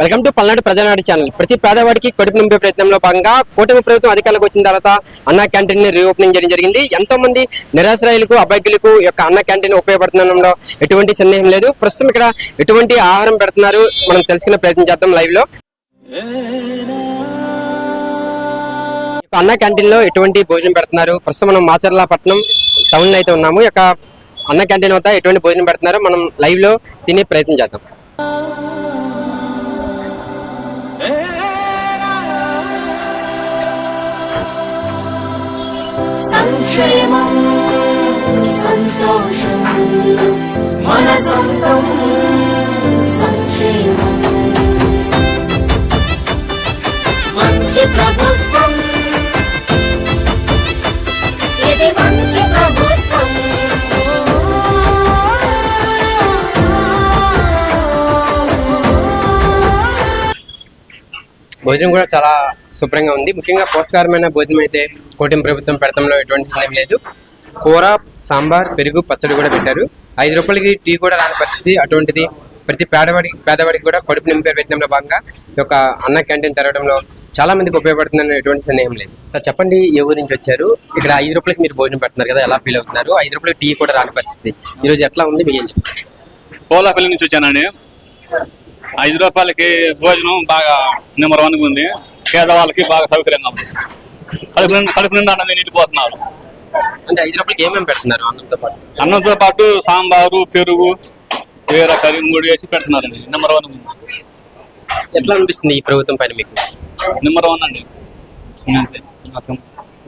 Welcome to Palnadu Prajanadu channel. ప్రతి పేదవాడికి కడుపు నింపే ప్రయత్నంలో భాగంగా కూటమి ప్రభుత్వం అధికారులకు వచ్చిన తర్వాత అన్న క్యాంటీన్ని రీఓపెనింగ్ చేయడం జరిగింది. ఎంతో మంది నిరాశ్రాయులకు అభ్యర్థులకు యొక్క అన్న క్యాంటీన్ ఉపయోగపడుతుండడంలో ఎటువంటి సందేహం లేదు. ప్రస్తుతం ఇక్కడ ఎటువంటి ఆహారం పెడుతున్నారు మనం తెలుసుకునే ప్రయత్నం చేద్దాం లైవ్లో. అన్న క్యాంటీన్లో ఎటువంటి భోజనం పెడుతున్నారు? ప్రస్తుతం మనం మాచర్లపట్నం టౌన్లో అయితే ఉన్నాము. యొక్క అన్న క్యాంటీన్ వద్ద ఎటువంటి భోజనం పెడుతున్నారో? మనం లైవ్లో తినే ప్రయత్నం చేద్దాం. సంక్షేమం సంతోషం మన సొంతం సంక్షేమం. మంచి ప్రభుత్వం ఇది మంచి ప్రభుత్వం. భోజనం కూడా చాలా శుభ్రంగా ఉంది. ముఖ్యంగా పోషకారమైన భోజనం అయితే కూటమి ప్రభుత్వం పెడతంలో ఎటువంటి సందేహం లేదు. కూర సాంబార్ పెరుగు పచ్చడి కూడా పెట్టారు. ఐదు రూపాయలకి టీ కూడా రాని పరిస్థితి. అటువంటిది ప్రతి పేదవాడికి పేదవాడికి కూడా కడుపు నింపే ప్రయత్నంలో భాగంగా ఈ యొక్క అన్న క్యాంటీన్ తెరవడంలో చాలా మందికి ఉపయోగపడుతుందని ఎటువంటి సందేహం లేదు. సార్ చెప్పండి ఏ ఊరు నుంచి వచ్చారు? ఇక్కడ ఐదు రూపాయలకి మీరు భోజనం పెడుతున్నారు కదా ఎలా ఫీల్ అవుతున్నారు? ఐదు రూపాయలకి టీ కూడా రాని పరిస్థితి. ఈ రోజు ఎట్లా ఉంది? మీ ఏం పోలాపల్లి నుంచి వచ్చానండి. ఐదు రూపాయలకి భోజనం బాగా నెంబర్ వన్గా ఉంది. పేదవాళ్ళకి బాగా సౌకర్యంగా ఉంది. కడుపు నిండా కడుపు నిండా అన్నది నిండిపోతున్నారు. అంటే ఐదు రూపాయలకి ఏమేమి పెడుతున్నారు అన్నంతో పాటు? అన్నంతో పాటు సాంబారు పెరుగు వేరే కర్రీ మూడు వేసి పెడుతున్నారండి. నెంబర్ వన్ ఎట్లా అనిపిస్తుంది ఈ ప్రభుత్వం పైన మీకు? నెంబర్ వన్ అండి.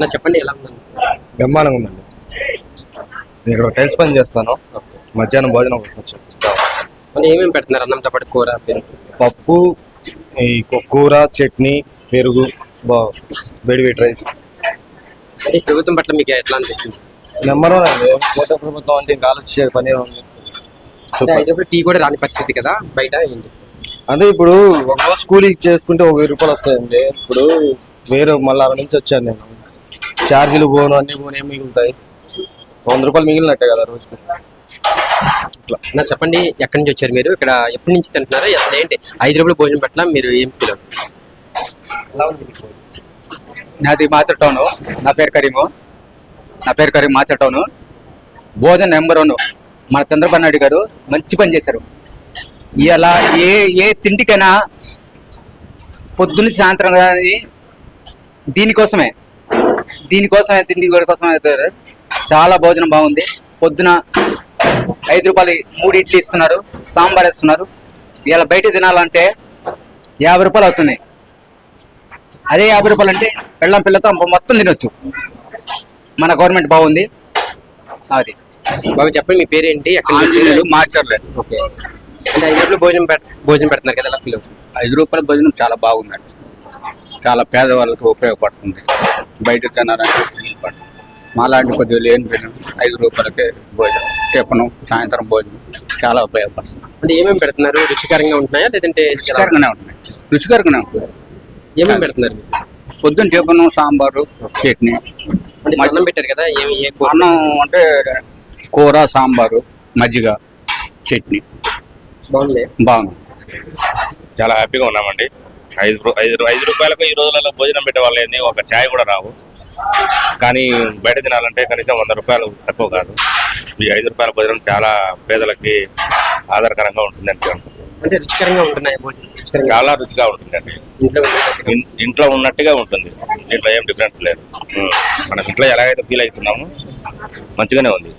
నా చెప్పండి ఎలా ఉందండి? బ్రహ్మాండంగా ఉందండి. నేను ఇక్కడ టైల్స్ పని చేస్తాను. మధ్యాహ్నం భోజనం కోసం వచ్చాను. ఏమేమి పెడుతున్నారు అన్నంతో పాటు కూర పెరుగు? పప్పు ఈ కూర చట్నీ పెరుగు బా వేడి రైస్. అంటే ఈ ప్రభుత్వం పట్ల మీకు ఎట్లా అనిపిస్తుంది? నెంబర్ వన్ అండి. కోట ప్రభుత్వం అంటే ఇంకా ఆలోచించే పని ఉంది. అంటే టీ కూడా రాని పరిస్థితి కదా బయట ఏంటి? అదే ఇప్పుడు ఒక రోజు చేసుకుంటే ఒక వెయ్యి రూపాయలు వస్తాయండి. ఇప్పుడు వేరే మళ్ళీ అక్కడ నుంచి వచ్చాను నేను. ఛార్జీలు పోను అన్ని పోను ఏం మిగులుతాయి? వంద రూపాయలు మిగిలినట్టే కదా రోజుకి. నా చెప్పండి ఎక్కడి నుంచి వచ్చారు మీరు? ఇక్కడ ఎప్పటి నుంచి తింటున్నారా? అసలు ఏంటి? ఐదు రూపాయలు భోజనం పట్ల మీరు ఏం ఫీల్ అవుతుంది ఎలా ఉంది మీకు? నాది మాచర్ టౌన్. నా పేరు కరీము. నా పేరు కరీం మాచర్ టౌన్. Number one. మన చంద్రబాబు నాయుడు గారు మంచి పని చేశారు. ఇలా ఏ ఏ తిండికైనా పొద్దున్న సాయంత్రం కానీ దీనికోసమే దీనికోసమే తిండి కోసమే అవుతారు చాలా భోజనం బాగుంది. పొద్దున ఐదు రూపాయలు మూడు ఇడ్లీ ఇస్తున్నారు సాంబార్ ఇస్తున్నారు ఇలా బయట తినాలంటే యాభై రూపాయలు అవుతున్నాయి అదే యాభై రూపాయలు అంటే పెళ్ళం పిల్లతో మొత్తం తినొచ్చు. మన గవర్నమెంట్ బాగుంది. అది. బాబు చెప్పండి మీ పేరు ఏంటి ఎక్కడి నుంచి వచ్చారు? మార్చర్లేదు ఓకే. అంటే ఐదు రూపాయలు భోజనం పెట్ భోజనం పెడుతున్నారు కదా అవుతుంది? ఐదు రూపాయల భోజనం చాలా బాగుందండి. చాలా పేదవాళ్ళకి ఉపయోగపడుతుంది. బయట తినాలంటే. మాలాంటి కొద్దిగా లేని పిల్లలు ఐదు రూపాయలకే భోజనం టిఫను సాయంత్రం భోజనం చాలా ఉపయోగపడుతుంది. అంటే ఏమేమి పెడుతున్నారు? రుచికరంగా ఉంటున్నాయా లేదంటే? రుచికరంగానే ఉంటుంది రుచికరంగానే ఉంటుంది ఏమేమి పెడుతున్నారు? పొద్దున్న టిఫను సాంబారు చట్నీ. అన్నం పెట్టారు కదా ఏమి? అన్నం అంటే కూర సాంబారు మజ్జిగ చట్నీ. బాగుంది. బాగుంది. చాలా హ్యాపీగా ఉన్నామండి. ఐదు ఐదు ఐదు రూపాయలకు ఈ రోజులలో భోజనం పెట్టే వాళ్ళు ఏంది? ఒక ఛాయ్ కూడా రావు. కానీ బయట తినాలంటే కనీసం వంద రూపాయలు తక్కువ కాదు. ఈ ఐదు రూపాయల భోజనం చాలా పేదలకి ఆధారకరంగా ఉంటుందని. అంటే రుచికరంగా ఉంటున్నాయి భోజనం. చాలా రుచిగా ఉంటుందండి. ఇంట్లో ఉన్నట్టుగా ఉంటుంది. దీంట్లో ఏం డిఫరెన్స్ లేదు. మనం ఇంట్లో ఎలాగైతే ఫీల్ అవుతున్నామో మంచిగానే ఉంది.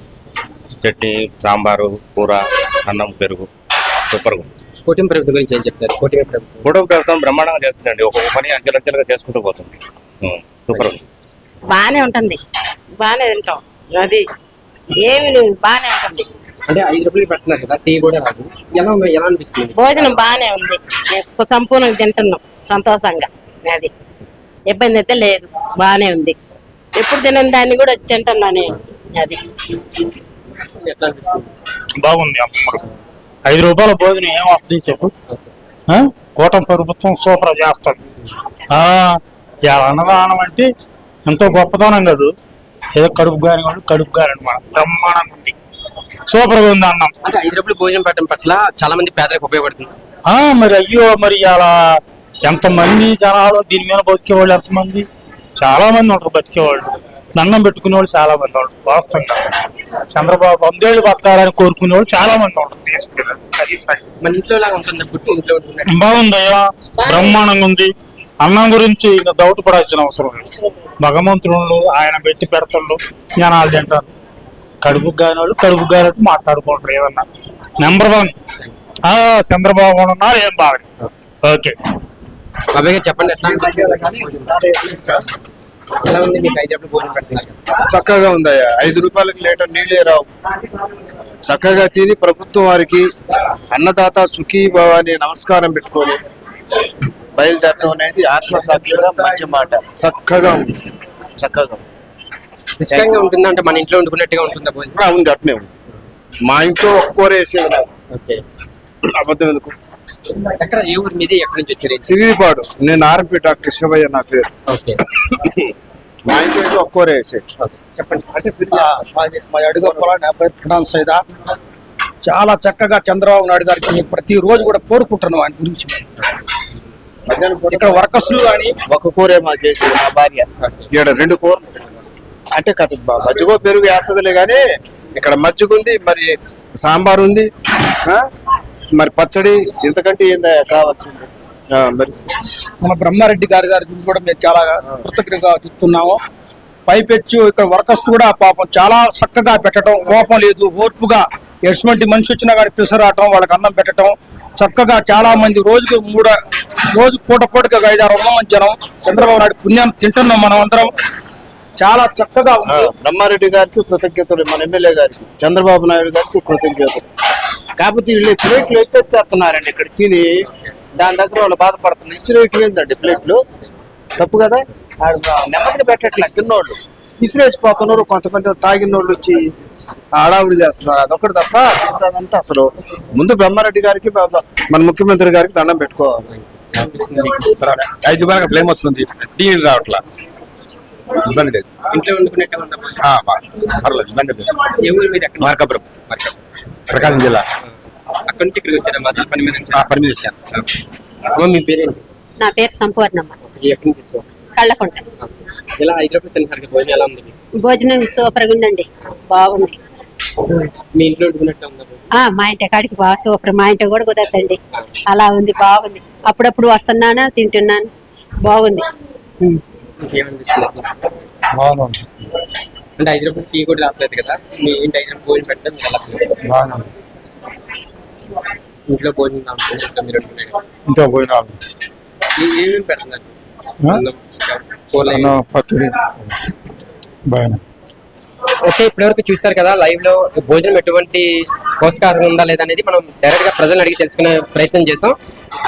చట్నీ సాంబారు కూర అన్నం పెరుగు సూపర్గా ఉంది. కూటమి ప్రభుత్వం గురించి ఏం చెప్తారు? కూటమి ప్రభుత్వం. కుటుంబ ప్రభుత్వం బ్రహ్మాండంగా చేస్తుందండి. ఒక్కొక్క పని అంచెలంచెలుగా చేసుకుంటూ పోతుంది. సూపర్ ఉంది. బాగానే ఉంటుంది. బాగానే తింటాం. అది ఏమి లేదు. బాగానే ఉంటుంది. అంటే ఐదు రూపాయలు పెడుతున్నారు కదా టీ కూడా రాదు. ఎలా ఉంది ఎలా అనిపిస్తుంది? భోజనం బాగానే ఉంది. సంపూర్ణంగా తింటున్నాం సంతోషంగా. అది. ఇబ్బంది అయితే లేదు బాగానే ఉంది. ఎప్పుడు తినని దాన్ని కూడా వచ్చి తింటున్నా నేను అది. ఎట్లా అనిపిస్తుంది? బాగుంది ఐదు రూపాయల భోజనం ఏం వస్తుంది చెప్పు? కూటమి ప్రభుత్వం సూపర్ చేస్తుంది అన్నదానం అంటే ఎంతో గొప్పతనం కాదు. ఏదో కడుపు గాని వాళ్ళు కడుపు గాని మన బ్రహ్మాండంగా ఉంది. సూపర్గా ఉంది అన్నం. అంటే ఐదు రూపాయలు భోజనం పెట్టడం పట్ల చాలా మంది పేదలకు ఉపయోగపడుతుంది. ఆ మరి అయ్యో మరి అలా ఎంతమంది జనాలు దీని మీద బతికేవాళ్ళు ఎంతమంది? చాలా మంది ఉంటారు బతికేవాళ్ళు. దండం పెట్టుకునే వాళ్ళు చాలా మంది ఉంటారు వాస్తవంగా. చంద్రబాబు వందేళ్ళు బతకాలని కోరుకునే వాళ్ళు చాలా మంది ఉంటారు దేశం మీద. అది సరే. మన ఇంట్లో లాగా ఉంటుంది పుట్టి ఇంట్లో ఉంటున్నట్టు బాగుందయ్యా బ్రహ్మాండంగా ఉంది. అన్నం గురించి ఇంకా డౌట్ పడాల్సిన అవసరం లేదు. భగవంతుడు ఆయన పెట్టి పెడతాడు జనాలు తింటారు. కడుపు కాని వాళ్ళు కడుపు కానట్టు మాట్లాడుకుంటారు ఏదన్నా నెంబర్ వన్ ఆ చంద్రబాబు ఉన్నారు ఏం బాగా ఓకే. బాబాయ్ గారు చెప్పండి చక్కగా ఉందయ్యా. ఐదు రూపాయలకి లీటర్ నీళ్ళే రావు. చక్కగా తిని ప్రభుత్వం వారికి అన్నదాత సుఖీ భవ అని నమస్కారం పెట్టుకొని బయలుదేరటం అనేది ఆత్మసాక్షిగా మంచి మాట. చక్కగా ఉంది. చక్కగా రుచికరంగా ఉంటుందా? అంటే మన ఇంట్లో వండుకున్నట్టుగా ఉంటుందా భోజనం? ఆ, ఉంది అట్నే మా ఇంట్లో ఒక్కూర వేసేది ఓకే. అబద్ధం ఎందుకు? ఎక్కడ ఏ ఊరు మీది? ఎక్కడి నుంచి వచ్చారు? సిరిపాడు. నేను ఆర్ఎంపీ డాక్టర్ శివయ్య నా పేరు. ఓకే. మా ఇంట్లో అయితే ఒక్కూర వేసేది చెప్పండి. అంటే మా అడుగొప్పల నా పేరు ఫినాన్స్ సైదా? చాలా చక్కగా చంద్రబాబు నాయుడు గారికి ప్రతి రోజు కూడా కోరుకుంటున్నాం ఆయన గురించి. ఇక్కడ వర్కర్స్లు కానీ ఒక కూరే మాకు వేసేది మా భార్య. ఇక్కడ రెండు కూరలు. అంటే కథ మజ్జిగో పెరుగు వేస్తుందిలే కానీ ఇక్కడ మజ్జిగ ఉంది మరి సాంబార్ ఉంది? మరి పచ్చడి ఇంతకంటే ఏందా కావాల్సింది? మరి మన బ్రహ్మారెడ్డి గారి గారి గురించి కూడా మేము చాలా కృతజ్ఞతగా చెప్తున్నాము. పైపెచ్చు ఇక్కడ వర్కర్స్ కూడా పాపం చాలా చక్కగా పెట్టడం కోపం లేదు ఓర్పుగా. ఎటువంటి మనిషి వచ్చినా కానీ పిసరాటం వాళ్ళకి అన్నం పెట్టడం చక్కగా చాలా మంది రోజుకు మూడ రోజు పూట పూటగా ఐదు ఆరు వందల మంది జనం చంద్రబాబు నాయుడు పుణ్యం తింటున్నాం మనం అందరం చాలా చక్కగా ఉంది. బ్రహ్మారెడ్డి గారికి కృతజ్ఞతలు మన ఎమ్మెల్యే గారికి చంద్రబాబు నాయుడు గారికి కృతజ్ఞతలు. కాకపోతే వీళ్ళు ప్లేట్లు ఎత్తేస్తున్నారండి ఇక్కడ తిని దాని దగ్గర వాళ్ళు బాధపడుతున్నారు. ఇసిరేట్లు ఏందండి ప్లేట్లు? తప్పు కదా? ఆడ నెమ్మదిని పెట్టట్లే తిన్నోళ్ళు. ఇసిరేసిపోతున్నారు కొంతమంది తాగినోళ్ళు వచ్చి హడావుడి చేస్తున్నారు. అదొకటి తప్ప మిగతాదంతా అసలు ముందు బ్రహ్మారెడ్డి గారికి మన ముఖ్యమంత్రి గారికి దండం పెట్టుకోవాలి. ఐదు రూపాయలకి ఫ్లేమ్ వస్తుంది. టీ రావట్లా. ఇబ్బంది లేదు. ఇంట్లో పర్లేదు ఇబ్బంది లేదు. మార్కాపురం. ప్రకాశం జిల్లా. అక్కడి నుంచి ఇక్కడికి వచ్చారా? మాత్రం పని మీద? పని వచ్చాను. అమ్మ మీ పేరేంటి? నా పేరు సంపూర్ణమ్మ. ఎక్కడి నుంచి వచ్చావు? కళ్ళకుంట. కదా భోజనం ఎలా ఉంది? భోజనం సూపర్గా ఉందండి. బాగుంది. మీ ఇంట్లో మా ఇంటి కాడికి బాగా సూపర్. మా ఇంటి కూడా కుదరదండి. అలా ఉంది బాగుంది. అప్పుడప్పుడు వస్తున్నాను తింటున్నాను? బాగుంది. అంటే ఐదు రూపాయలు టీ కూడా రావట్లేదు కదా? మీ ఇంటి ఐదు రూపాయలు భోజనం పెట్టడం ఎలా ఉంది? ఇంట్లో భోజనం రావట్లేదు ఇంట్లో మీరు ఏ- ఏమేమి పెడుతున్నారు? అన్నం, పచ్చడి. ఓకే ఇప్పటివరకు చూశారు కదా లైవ్లో భోజనం ఎటువంటి పోషకాహారం ఉందా లేదా అనేది మనం డైరెక్ట్గా ప్రజలను అడిగి తెలుసుకునే ప్రయత్నం చేసాం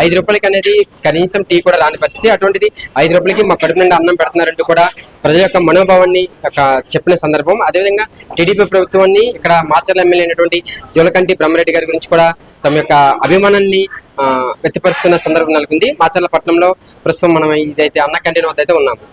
ఐదు రూపాయలకి అనేది కనీసం టీ కూడా రాని పరిస్థితి. అటువంటిది ఐదు రూపాయలకి మా కడుపు నుండి అన్నం పెడుతున్నారంటూ కూడా ప్రజల యొక్క మనోభావాన్ని ఒక చెప్పిన సందర్భం. అదేవిధంగా టీడీపీ ప్రభుత్వాన్ని ఇక్కడ మాచర్ల ఎమ్మెల్యే అయినటువంటి జోలకంటి బ్రహ్మరెడ్డి గారి గురించి కూడా తమ యొక్క అభిమానాన్ని వ్యక్తపరుస్తున్న సందర్భం నెలకొంది. మాచర్ల పట్టణంలో ప్రస్తుతం మనం ఇదైతే అన్న క్యాంటీన్ వద్ద అయితే ఉన్నాము.